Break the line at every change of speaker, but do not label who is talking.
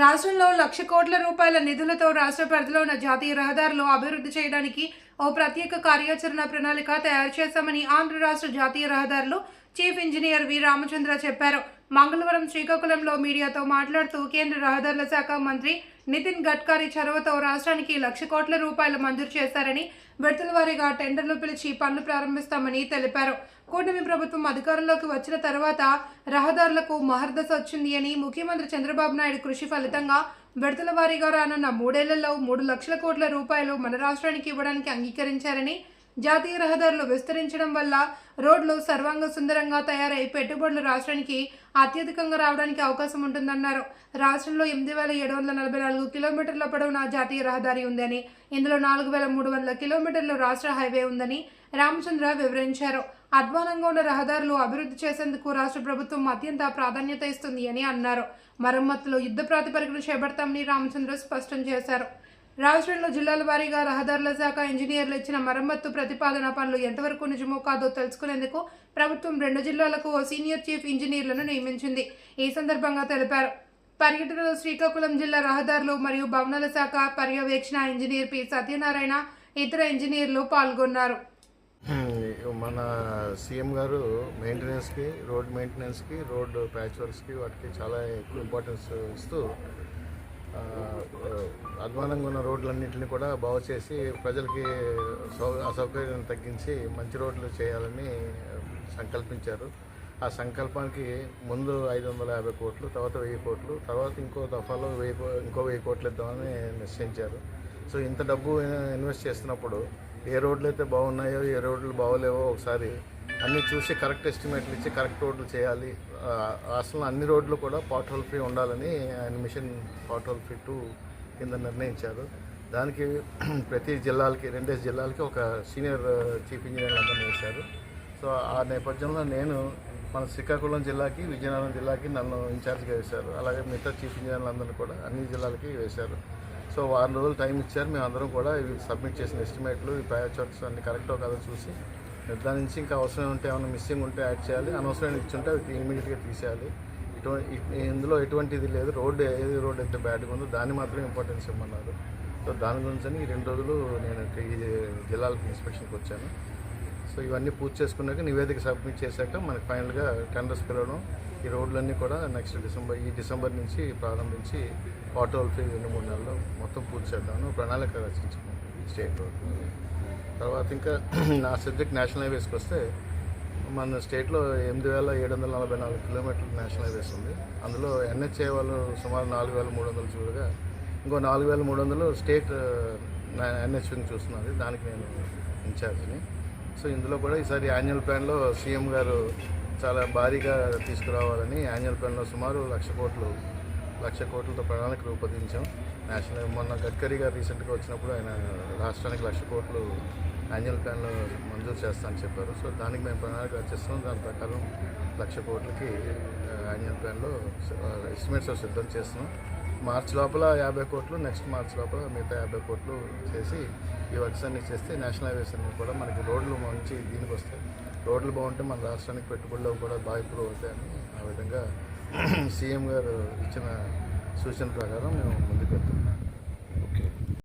రాష్ట్రంలో లక్ష కోట్ల రూపాయల నిధులతో రాష్ట్ర పరిధిలో ఉన్న జాతీయ రహదారులు అభివృద్ధి చేయడానికి ఓ ప్రత్యేక కార్యాచరణ ప్రణాళిక తయారు చేశామని ఆంధ్ర రాష్ట్ర జాతీయ రహదారులు చీఫ్ ఇంజనీర్ వి రామచంద్ర చెప్పారు. మంగళవారం శ్రీకాకుళంలో మీడియాతో మాట్లాడుతూ కేంద్ర రహదారుల శాఖ మంత్రి నితిన్ గడ్కరీ చొరవతో రాష్ట్రానికి లక్ష కోట్ల రూపాయలు మంజూరు చేశారని విడతల వారీగా టెండర్లు పిలిచి పనులు ప్రారంభిస్తామని తెలిపారు. కూటమి ప్రభుత్వం అధికారంలోకి వచ్చిన తర్వాత రహదారులకు మహర్దశ వచ్చింది అని ముఖ్యమంత్రి చంద్రబాబు నాయుడు కృషి ఫలితంగా విడతల వారీగా రానున్న మూడేళ్ళలో మూడు లక్షల కోట్ల రూపాయలు మన రాష్ట్రానికి ఇవ్వడానికి అంగీకరించారని జాతీయ రహదారులు విస్తరించడం వల్ల రోడ్లు సర్వాంగ సుందరంగా తయారై పెట్టుబడులు రాష్ట్రానికి అత్యధికంగా రావడానికి అవకాశం ఉంటుందన్నారు. రాష్ట్రంలో ఎనిమిది వేల ఏడు వందల నలభై నాలుగు కిలోమీటర్ల పొడవున జాతీయ రహదారి ఉందని ఇందులో నాలుగు వేల మూడు వందల కిలోమీటర్లు రాష్ట్ర హైవే ఉందని రామచంద్ర వివరించారు. అధ్వానంగా ఉన్న రహదారులు అభివృద్ధి చేసేందుకు రాష్ట్ర ప్రభుత్వం అత్యంత ప్రాధాన్యత ఇస్తుంది అని అన్నారు. మరమ్మతులు యుద్ధ ప్రాతిపదికన చేపడతామని రామచంద్ర స్పష్టం చేశారు. రాష్ట్రంలో జిల్లాల వారీగా రహదారుల శాఖ ఇంజనీర్లు ఇచ్చిన మరమ్మత్తు ప్రతిపాదన పనులు ఎంతవరకు నిజమో కాదో తెలుసుకునేందుకు ప్రభుత్వం రెండు జిల్లాలకు ఓ సీనియర్ చీఫ్ ఇంజనీర్లను నియమించింది. ఈ సందర్భంగా తెలిపారు. పర్యటనలో శ్రీకాకుళం జిల్లా రహదారులు మరియు భవనాల శాఖ పర్యవేక్షణ ఇంజనీర్ పి. సత్యనారాయణ ఇతర ఇంజనీర్లు పాల్గొన్నారు.
మన సీఎం గారు మెయింటెనెన్స్కి రోడ్ మెయింటెనెన్స్కి రోడ్ ప్యాచ్ వర్క్స్కి వాటికి చాలా ఎక్కువ ఇంపార్టెన్స్ ఇస్తూ అధ్వానంగా ఉన్న రోడ్లన్నింటినీ కూడా బాగు చేసి ప్రజలకి సౌ అసౌకర్యం తగ్గించి మంచి రోడ్లు చేయాలని సంకల్పించారు. ఆ సంకల్పానికి ముందు ఐదు వందల యాభై కోట్లు తర్వాత వెయ్యి కోట్లు తర్వాత ఇంకో దఫాలో వెయ్యి ఇంకో వెయ్యి కోట్లు ఇద్దామని నిశ్చయించారు. సో ఇంత డబ్బు ఇన్వెస్ట్ చేస్తున్నప్పుడు ఏ రోడ్లు అయితే బాగున్నాయో ఏ రోడ్లు బాగోలేవో ఒకసారి అన్నీ చూసి కరెక్ట్ ఎస్టిమేట్లు ఇచ్చి కరెక్ట్ రోడ్లు చేయాలి. రాష్ట్రంలో అసలు అన్ని రోడ్లు కూడా పాట్ హోల్ ఫ్రీ ఉండాలని ఆయన mission pothole free two కింద నిర్ణయించారు. దానికి ప్రతి జిల్లాలకి రెండేసి జిల్లాలకి ఒక సీనియర్ చీఫ్ ఇంజనీర్ అందరినీ వేశారు. సో ఆ నేపథ్యంలో నేను మన శ్రీకాకుళం జిల్లాకి విజయనగరం జిల్లాకి నన్ను ఇన్ఛార్జ్గా వేశారు. అలాగే మిగతా చీఫ్ ఇంజనీర్లందరినీ కూడా అన్ని జిల్లాలకి వేశారు. సో వారం రోజులు టైం ఇచ్చారు. మేము అందరం కూడా ఇవి సబ్మిట్ చేసిన ఎస్టిమేట్లు ఈ ప్యాచ్ వర్క్స్ అన్ని కరెక్టో కాదో చూసి దాని నుంచి ఇంకా అవసరం ఉంటే ఏమైనా మిస్సింగ్ ఉంటే యాడ్ చేయాలి. అనవసరమైన ఇచ్చుంటే అవి ఇమీడియట్గా తీసేయాలి. ఇటువంటి ఇందులో ఎటువంటిది లేదు. రోడ్డు ఏది రోడ్ అయితే బ్యాడ్గా ఉందో దాన్ని మాత్రమే ఇంపార్టెన్స్ ఇవ్వమన్నారు. సో దాని గురించి ఈ రెండు రోజులు నేను ఈ జిల్లాలకు ఇన్స్పెక్షన్కి వచ్చాను. సో ఇవన్నీ పూర్తి చేసుకున్నాక నివేదిక సబ్మిట్ చేశాక మనకి ఫైనల్గా టెండర్స్ పిలవడం ఈ రోడ్లన్నీ కూడా నెక్స్ట్ డిసెంబర్ ఈ డిసెంబర్ నుంచి ప్రారంభించి ఆటోల్ ఫ్రీ రెండు మూడు నెలల్లో మొత్తం పూర్తి చేద్దామని ప్రణాళిక రచించుకున్నాం స్టేట్ రోడ్ తర్వాత ఇంకా నా సబ్జెక్ట్ నేషనల్ హైవేస్కి వస్తే మన స్టేట్లో ఎనిమిది వేల ఏడు వందల నలభై నాలుగు కిలోమీటర్లు నేషనల్ హైవేస్ ఉంది. అందులో ఎన్హెచ్ఏ వాళ్ళు సుమారు నాలుగు వేల మూడు వందలు చూడగా ఇంకో నాలుగు వేల మూడు వందలు స్టేట్ ఎన్హెచ్ని చూస్తున్నది దానికి నేను ఇన్ఛార్జ్ని సో ఇందులో కూడా ఈసారి యాన్యువల్ ప్లాన్లో సీఎం గారు చాలా భారీగా తీసుకురావాలని యాన్యువల్ ప్లాన్లో సుమారు లక్ష కోట్లు లక్ష కోట్లతో ప్రణాళిక రూపొందించాం. నేషనల్ మొన్న గడ్కరీ గారు రీసెంట్గా వచ్చినప్పుడు ఆయన రాష్ట్రానికి లక్ష కోట్లు యాన్యువల్ ప్లాన్లో మంజూరు చేస్తానని చెప్పారు. సో దానికి మేము ప్రణాళిక రచిస్తున్నాం దాని ప్రకారం లక్ష కోట్లకి యాన్యువల్ ప్లాన్లో ఎస్టిమేట్స్ సిద్ధం చేస్తున్నాం. మార్చ్ లోపల యాభై కోట్లు నెక్స్ట్ మార్చ్ లోపల మిగతా యాభై కోట్లు చేసి ఈ వర్క్స్ అన్ని చేస్తే నేషనల్ హైవేస్ అన్ని కూడా మనకి రోడ్లు మంచి దీనికి వస్తాయి. రోడ్లు బాగుంటే మన రాష్ట్రానికి పెట్టుబడులు కూడా బాగా ఇంప్రూవ్ అవుతాయని ఆ విధంగా సీఎం గారు ఇచ్చిన సూచన ప్రకారం మేము ముందుకు వెళ్తున్నాం.